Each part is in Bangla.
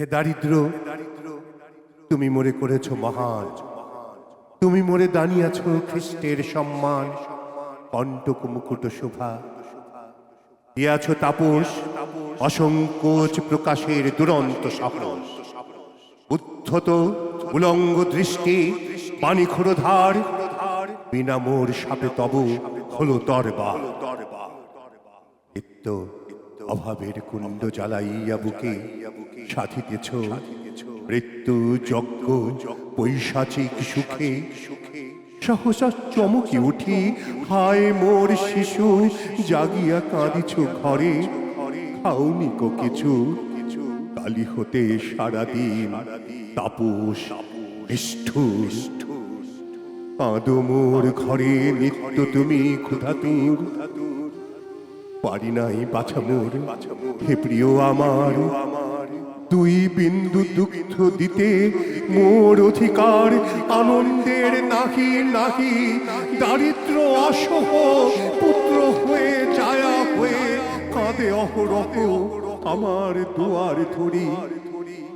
হে দারিদ্র, তুমি মরে করেছ মহান। তুমি মরে দাঁড়িয়েছ খ্রিস্টের সম্মান। কণ্টক মুকুট শোভা। দিয়াছ তাপস, অসংকোচ প্রকাশের দুরন্ত সাহস। উদ্ধত উলঙ্গ দৃষ্টি পানি ক্ষুরধার বিনা মোর সাপে তব হলো তরবার নিত্য অভাবের কুণ্ড জ্বালাইয়া বুকে সাধিতেছ মৃত্যু যজ্ঞ, পৈশাচিক সুখে। সহসা চমকি উঠি, হায় মোর শিশু, জাগিয়া কাঁদিছ ঘরে। খাওনি কো কিছু, কালি হতে সারাদিন। তাপস, নিষ্ঠুর। কাঁদো ঘরে, নিত্য তুমি ক্ষুধাতুর। পারি নাই বাছামোর হে প্রিয় আমার, দুই বিন্দু দুঃখ দিতে মোর অধিকার আনন্দের নাহি নাহি। দারিদ্র অসহ পুত্র হয়ে ছায়া হয়ে কাঁদে অহরহ আমার দুয়ার ধরি।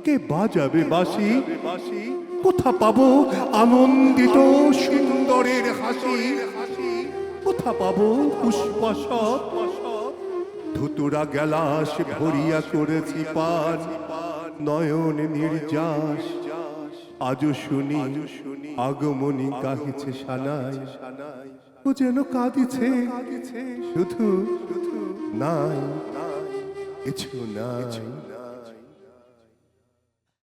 কে বাজাবে বাসি কোথা পাবো আনন্দিত সুন্দরের হাসি? কোথা পাবো পুষ্পসব ধুতুরা গেলাস ভরিয়া করেছি পান। নয়ন নির্যাস, আজও শুনি আগমনী কাহিছে সানাই। ও যেন কাঁদিছে, শুধু নাই, কিছু নাই।